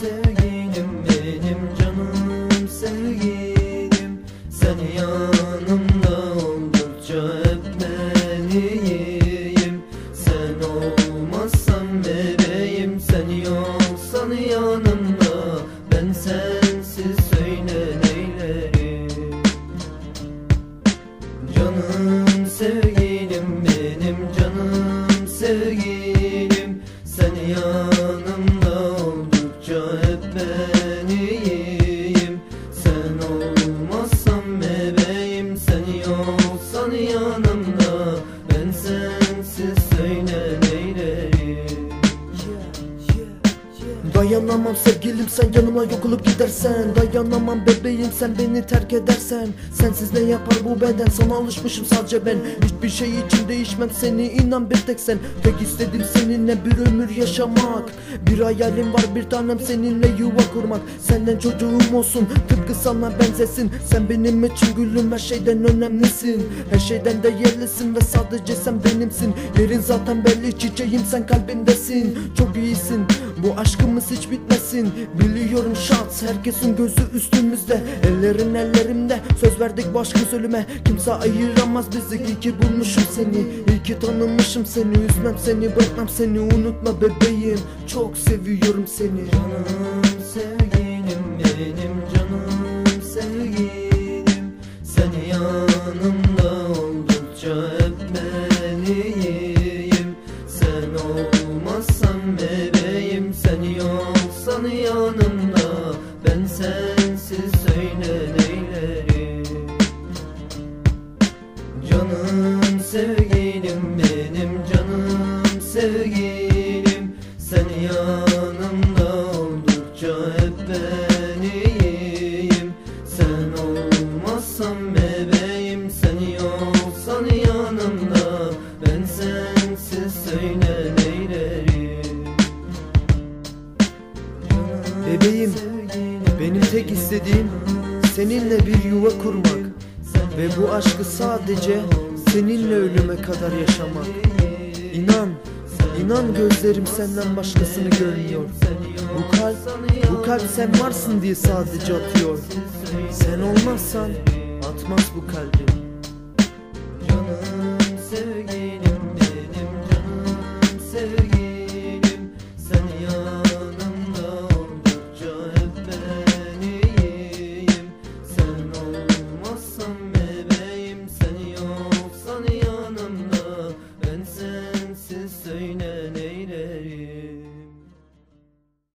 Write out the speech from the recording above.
Sevgilim benim canım sevgilim. Sen yanımda oldukça hep ben iyiyim Sen olmazsan bebeğim sen yoksan yanımda. Ben sensiz söyle neylerim? Canım sevgilim benim canım sevgilim. Sen yanımda Dayanamam sevgilim sen yanıma yok olup gidersen. Dayanamam bebeğim sen beni terk edersen. Sensiz ne yapar bu beden? Sana alışmışım sadece ben. Hiçbir şey için değişmem seni inan bir tek sen. Tek istedim seninle bir ömür yaşamak. Bir hayalim var bir tanem seninle yuva kurmak. Senden çocuğum olsun tıpkı sana benzesin. Sen benim için gülüm her şeyden önemlisin. Her şeyden değerlisin ve sadece sen benimsin. Yerin zaten belli çiçeğim sen kalbimdesin. Çok iyisin bu aşkımız hiç bitmesin. Biliyorum şans herkesin gözü üstümüzde. Ellerin ellerimde söz verdik başka ölüme Kimse ayıramaz bizi iyi ki bulmuşum seni. İyi ki tanımışım seni üzmem seni bırakmam seni. Unutma bebeğim Çok seviyorum seni. Canım sevgilim benim canım sevgilim. Sen yanımda istediğim seninle bir yuva kurmak Ve bu aşkı sadece seninle ölüme kadar yaşamak. İnan, inan gözlerim senden başkasını görmüyor. Bu kalp, bu kalp sen varsın diye sadece atıyor. Sen olmazsan atmaz bu kalbim Canım sevgilim